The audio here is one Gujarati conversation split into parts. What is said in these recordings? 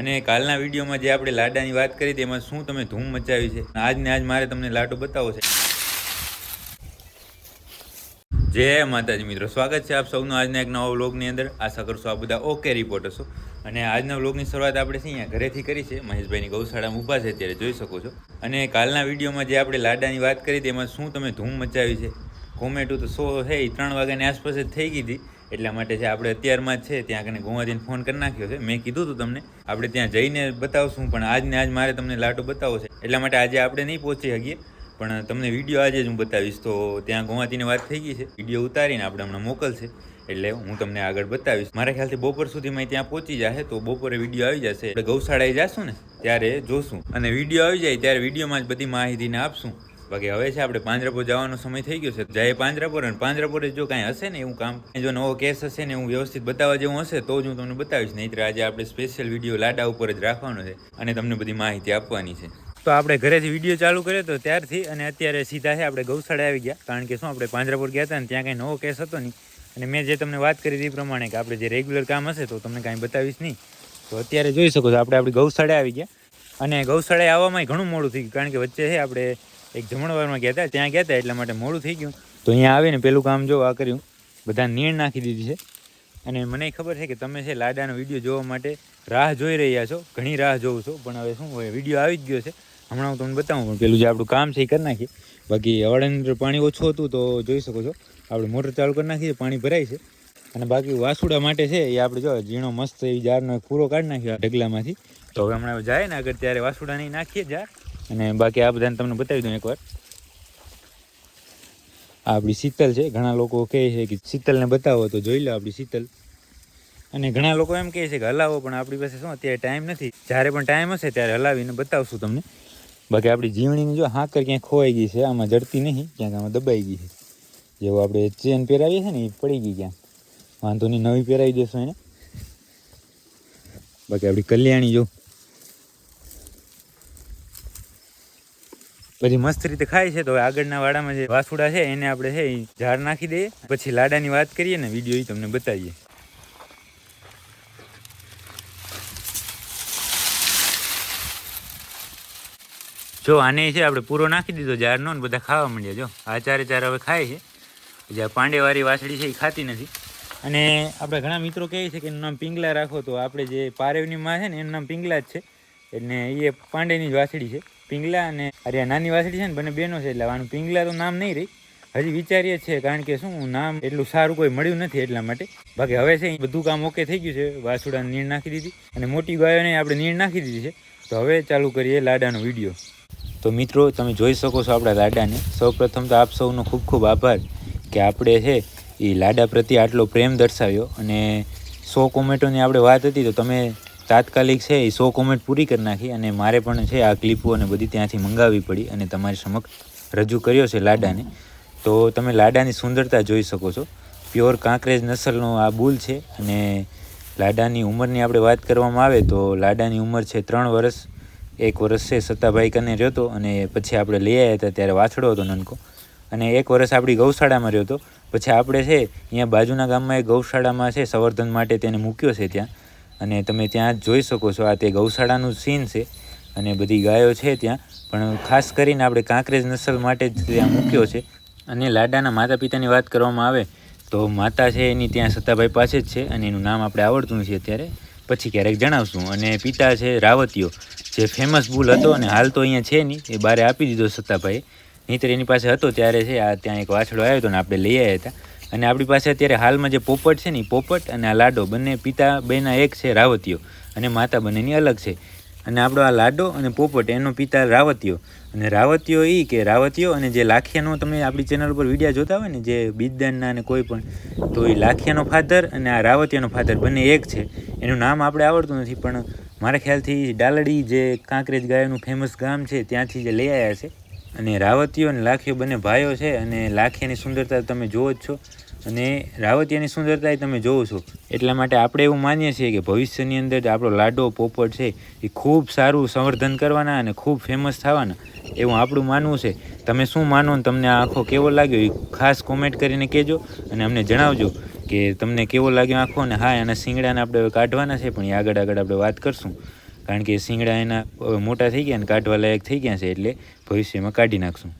અને કાલના વિડીયોમાં જે આપણે લાડાની વાત કરી, તેમાં શું તમે ધૂમ મચાવી છે? આજને આજ મારે તમને લાડો બતાવો છે. જય માતાજી મિત્રો, સ્વાગત છે આપ સૌનું આજના એક નવા વ્લોગની અંદર. આશા કરશો આ બધા ઓકે રિપોર્ટ હશો. અને આજના વ્લોગની શરૂઆત આપણે અહીંયા ઘરેથી કરી છે. મહેશભાઈની ગૌશાળામાં ઊભા છે, અત્યારે જોઈ શકો છો. અને કાલના વિડીયોમાં જે આપણે લાડાની વાત કરી, તેમાં શું તમે ધૂમ મચાવી છે? કોમેટું તો સો એ ત્રણ વાગ્યાની આસપાસ જ થઈ ગઈ હતી. એટલા માટે છે આપણે અત્યારમાં છે, ત્યાં કને ગોવાજીને ફોન કરી નાખ્યો છે. મેં કીધું હતું તમને, આપણે ત્યાં જઈને બતાવશું, પણ આજ ને આજ મારે તમને લાટો બતાવો છે. એટલા માટે આજે આપણે નહીં પહોંચી શકીએ, પણ તમને વીડિયો આજે જ હું બતાવીશ. તો ત્યાં ગોવાતીની વાત થઈ ગઈ છે. વીડિયો ઉતારીને આપણે હમણાં મોકલશે, એટલે હું તમને આગળ બતાવીશ. મારા ખ્યાલથી બપોર સુધીમાં ત્યાં પહોંચી જશે, તો બપોરે વીડિયો આવી જશે. એટલે ગૌશાળાએ જશું ને, ત્યારે જોશું. અને વીડિયો આવી જાય, ત્યારે વિડીયોમાં જ બધી માહિતીને આપશું. બાકી હવે છે આપણે પાંજરાપુર જવાનો સમય થઈ ગયો છે. જાય પાંજરાપુર અને પાંજરાપોરે જો કાંઈ હશે ને એવું કામ જો નવો કેસ હશે ને એવું વ્યવસ્થિત બતાવવા જેવું હશે, તો જ હું તમને બતાવીશ. નહીં આજે આપણે સ્પેશિયલ વીડિયો લાડા ઉપર જ રાખવાનો છે અને તમને બધી માહિતી આપવાની છે. તો આપણે ઘરેથી વીડિયો ચાલુ કર્યો તો ત્યારથી અને અત્યારે સીધા છે આપણે ગૌશાળા આવી ગયા. કારણ કે શું, આપણે પાંજરાપુર ગયા હતા ને ત્યાં કાંઈ નવો કેસ હતો નહીં. અને મેં જે તમને વાત કરી હતી પ્રમાણે કે આપણે જે રેગ્યુલર કામ હશે તો તમને કાંઈ બતાવીશ નહીં. તો અત્યારે જોઈ શકો છો, આપણે આપણી ગૌશાળા આવી ગયા. અને ગૌશાળાએ આવવામાં ઘણું મોડું થઈ ગયું, કારણ કે વચ્ચે છે આપણે એક જમણવારમાં ગયા હતા, ત્યાં ગયા હતા એટલા માટે મોડું થઈ ગયું. તો અહીંયા આવીને પેલું કામ જો આ કર્યું, બધા નીણ નાખી દીધી છે. અને મને ખબર છે કે તમે છે લાડાનો વીડિયો જોવા માટે રાહ જોઈ રહ્યા છો, ઘણી રાહ જોઉં છો, પણ હવે શું હોય, વીડિયો આવી જ ગયો છે. હમણાં હું તમને બતાવું, પણ પેલું જે આપણું કામ છે એ કરી નાખીએ. બાકી હવાડાની પાણી ઓછું હતું તો જોઈ શકો છો, આપણે મોટર ચાલુ કરી નાખીએ, પાણી ભરાય છે. અને બાકી વાસુડા માટે છે એ આપણે જો ઝીણો મસ્ત એવી જારનો પૂરો કાઢી નાખ્યો ઢગલામાંથી. તો હવે હમણાં જાય ને આગળ ત્યારે વાસુડા નહીં નાખીએ જાર અને બાકી આ બધાને તમને બતાવી દઉં એકવાર. આપણી શીતલ છે, ઘણા લોકો કહે છે કે શીતલને બતાવો તો જોઈ લો આપણી શીતલ. અને ઘણા લોકો એમ કહે છે કે હલાવો, પણ આપણી પાસે શું, અત્યારે ટાઈમ નથી. જ્યારે પણ ટાઈમ હશે ત્યારે હલાવીને બતાવશું તમને. બાકી આપણી જીવણીની જો હાકર ક્યાંક ખોવાઈ ગઈ છે, આમાં જડતી નહીં, ક્યાંક આમાં દબાઈ ગઈ છે. જેવું આપણે ચેન પહેરાવીએ છીએ ને, એ પડી ગઈ ક્યાંક. વાંધો નહીં, નવી પહેરાવી દેશું એને. બાકી આપણી કલ્યાણી જો પછી મસ્ત રીતે ખાય છે. તો આગળના વાડામાં જે વાસુડા છે, એને આપણે છે એ ઝાડ નાખી દઈએ. પછી લાડાની વાત કરીએ ને વીડિયો એ તમને બતાવીએ. જો આને છે આપણે પૂરો નાખી દીધો ઝાડનો ને બધા ખાવા માંડ્યા. જો આ ચારે ચાર હવે ખાય છે. જે આ પાંડેવાળી વાસળી છે એ ખાતી નથી. અને આપણે ઘણા મિત્રો કહે છે કે એનું નામ પિંગલા રાખો. તો આપણે જે પારેવની માં છે ને એનું નામ પિંગલા જ છે. એટલે એ પાંડેની જ વાસળી છે. પિંગલા અને અરે નાની વાસળી છે ને, બંને બેનો છે એટલે આનું પિંગલા તો નામ નહીં રહી. હજી વિચારીએ છીએ કારણ કે શું, નામ એટલું સારું કોઈ મળ્યું નથી એટલા માટે. બાકી હવે છે બધું કામ ઓકે થઈ ગયું છે, વાસુડાને નીણ નાખી દીધી અને મોટી ગાયોને આપણે નીણ નાખી દીધી છે. તો હવે ચાલુ કરીએ લાડાનો વીડિયો. તો મિત્રો, તમે જોઈ શકો છો આપણા લાડાને. સૌપ્રથમ તો આપ સૌનો ખૂબ ખૂબ આભાર કે આપણે છે એ લાડા પ્રત્યે આટલો પ્રેમ દર્શાવ્યો. અને સો કોમેન્ટોની આપણે વાત હતી, તો તમે તાત્કાલિક છે એ સો કોમેન્ટ પૂરી કરી નાખી અને મારે પણ છે આ ક્લિપો અને બધી ત્યાંથી મંગાવવી પડી અને તમારી સમક્ષ રજૂ કર્યો છે લાડાને. તો તમે લાડાની સુંદરતા જોઈ શકો છો. પ્યોર કાંકરેજ નસલનો આ બુલ છે અને લાડાની ઉંમરની આપણે વાત કરવામાં આવે તો લાડાની ઉંમર છે ત્રણ વર્ષ એક વર્ષ છે સત્તાભાઈ કને રહ્યો અને પછી આપણે લઈ આવ્યા હતા ત્યારે વાછડો હતો નનકો અને એક વર્ષ આપણી ગૌશાળામાં રહ્યો હતો પછી આપણે છે અહીંયા બાજુના ગામમાં એક ગૌશાળામાં છે સંવર્ધન માટે તેને મૂક્યો છે ત્યાં. અને તમે ત્યાં જોઈ શકો છો આ તે ગૌશાળાનું સીન છે અને બધી ગાયો છે ત્યાં. પણ ખાસ કરીને આપણે કાંકરેજ નસલ માટે જ ત્યાં મૂક્યો છે. અને લાડાના માતા પિતાની વાત કરવામાં આવે તો માતા છે એની ત્યાં સત્તાભાઈ પાસે જ છે અને એનું નામ આપણે આવડતું નથી અત્યારે. પછી ક્યારેક જણાવશું. અને પિતા છે રાવતીયો જે ફેમસ બુલ હતો અને હાલ તો અહીંયા છે નહીં. એ બારે આપી દીધો સત્તાભાઈએ. નહીંતર એની પાસે હતો ત્યારે છે, આ ત્યાં એક વાછડો આવ્યો હતો ને આપણે લઈ આવ્યા હતા. અને આપણી પાસે અત્યારે હાલમાં જે પોપટ છે ને પોપટ અને આ લાડો, બંને પિતા બેના એક છે, રાવતીઓ. અને માતા બંનેની અલગ છે. અને આપણો આ લાડો અને પોપટ, એનો પિતા રાવતીયો અને રાવતીયો એ કે રાવતીયો અને જે લાખિયાનો તમે આપણી ચેનલ ઉપર વિડીયા જોતા હોય ને, જે બીજદાનના અને કોઈ પણ, તો એ લાખિયાનો ફાધર અને આ રાવતીયાનો ફાધર બંને એક છે. એનું નામ આપણે આવડતું નથી, પણ મારા ખ્યાલથી ડાલડી જે કાંકરેજ ગાયનું ફેમસ ગામ છે, ત્યાંથી જે લઈ આવ્યા છે. અને રાવતીયો અને લાખીઓ બંને ભાઈઓ છે અને લાખીની સુંદરતા તમે જુઓ જ છો. અને રાવતીયાની સુંદરતા તમે જોવો છો. એટલા માટે આપણે એવું માનીએ છીએ કે ભવિષ્યની અંદર આપણો લાડો, પોપટ છે, એ ખૂબ સારું સંવર્ધન કરવાના અને ખૂબ ફેમસ થવાના. એવું આપણું માનવું છે. તમે શું માનો ને તમને આ આખો કેવો લાગ્યો એ ખાસ કોમેન્ટ કરીને કહેજો અને અમને જણાવજો કે તમને કેવો લાગ્યો આખો ને હા, એના શિંગડાને આપણે કાઢવાના છે, પણ એ આગળ આગળ આપણે વાત કરશું. કારણ કે શિંગડા એના મોટા થઈ ગયા અને કાઢવા લાયક થઈ ગયા છે એટલે ભવિષ્યમાં કાઢી નાખશું.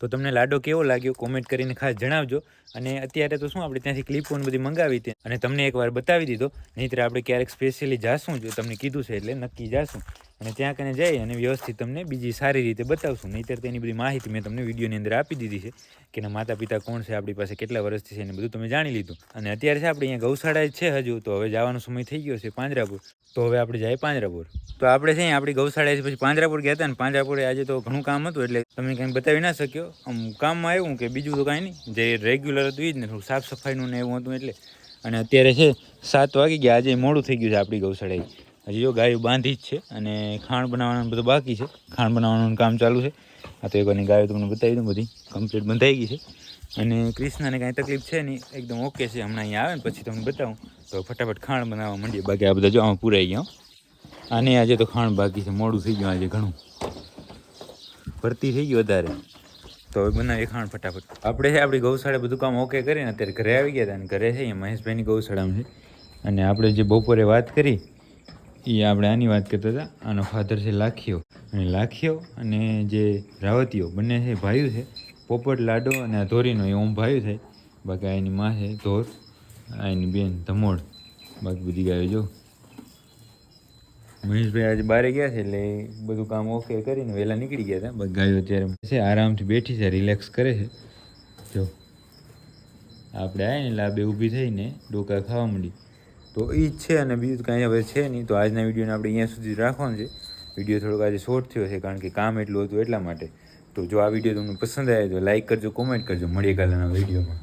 તો તમને લાડો કેવો લાગ્યો કોમેન્ટ કરીને ખાસ જણાવજો. અને અત્યારે તો શું આપણે ત્યાંથી ક્લિપો બધી મંગાવી હતી અને તમને એકવાર બતાવી દીધો. નહીંતર આપણે ક્યારેક સ્પેશિયલી જાશું, જો તમને કીધું છે એટલે નક્કી જાશું. અને ત્યાં કને જઈ અને વ્યવસ્થિત તમને બીજી સારી રીતે બતાવશું. નહીંતર તેની બધી માહિતી મેં તમને વિડીયોની અંદર આપી દીધી છે કે એના માતા પિતા કોણ છે, આપણી પાસે કેટલા વર્ષથી છે એને બધું તમે જાણી લીધું. અને અત્યારે છે આપણે અહીંયા ગૌશાળા છે હજુ, તો હવે જવાનો સમય થઈ ગયો છે પાંજરાપુર. તો હવે આપણે જાય પાંજરાપુર. તો આપણે છે આપણી ગૌશાળા પછી પાંજરાપુર ગયા હતા ને પાંજરાપુરે આજે તો ઘણું કામ હતું, એટલે તમે કંઈ બતાવી ના શક્યો. આમ કામમાં આવ્યું કે બીજું તો કાંઈ નહીં. જે રેગ્યુલર હતું એ જ ને, થોડું સાફ સફાઈનું ને એવું હતું એટલે. અને અત્યારે છે સાત વાગી ગયા, આજે મોડું થઈ ગયું છે આપણી ગૌશાળાએ. હજી જો ગાયો બાંધી જ છે અને ખાણ બનાવવાનું બધું બાકી છે. ખાણ બનાવવાનું કામ ચાલુ છે. આ તો એકવારની ગાયો તમને બતાવી દઉં, બધી કમ્પ્લીટ બંધાઈ ગઈ છે. અને ક્રિષ્નાને કાંઈ તકલીફ છે નહીં, એકદમ ઓકે છે. હમણાં અહીંયા આવે ને પછી તમને બતાવું. તો ફટાફટ ખાણ બનાવવા માંડીએ. બાકી આ બધા જો આમાં પૂરાઈ ગયા અને આજે તો ખાણ બાકી છે. મોડું થઈ ગયું આજે ઘણું. ભરતી થઈ ગઈ વધારે. તો બનાવીએ ખાણ ફટાફટ. આપણે છે, આપણી ગૌશાળા બધું કામ ઓકે કરીને અત્યારે ઘરે આવી ગયા હતા અને ઘરે છે મહેશભાઈની ગૌશાળામાં છે. અને આપણે જે બપોરે વાત કરી એ આપણે આની વાત કરતા હતા, આનો ફાધર છે લાખીઓ અને લાખીઓ અને જે રાવતીઓ, બંને છે ભાઈઓ છે. પોપટ, લાડો અને આ ધોરીનો, એ ઓમ ભાઈઓ થાય બાકી એની માં છે ધોર એની બેન ધમોડ બાકી બધી ગાયો જો. મહેશભાઈ આજે બારે ગયા છે એટલે બધું કામ ઓકે કરીને વહેલા નીકળી ગયા હતા. બસ ગાયો અત્યારે છે, આરામથી બેઠી છે રિલેક્સ કરે છે. જો. આપણે આવીને એટલે આ બે ઊભી થઈને ડોકા ખાવા માંડી. તો એ જ છે અને બીજું કાંઈ હવે છે નહીં. તો આજના વિડીયોને આપણે અહીંયા સુધી રાખવાનું છે. વીડિયો થોડોક આજે શોર્ટ થયો છે કારણ કે કામ એટલું હતું એટલા માટે. તો જો આ વીડિયો તમને પસંદ આવે તો લાઇક કરજો કોમેન્ટ કરજો. મળીએ કાલના વિડીયોમાં.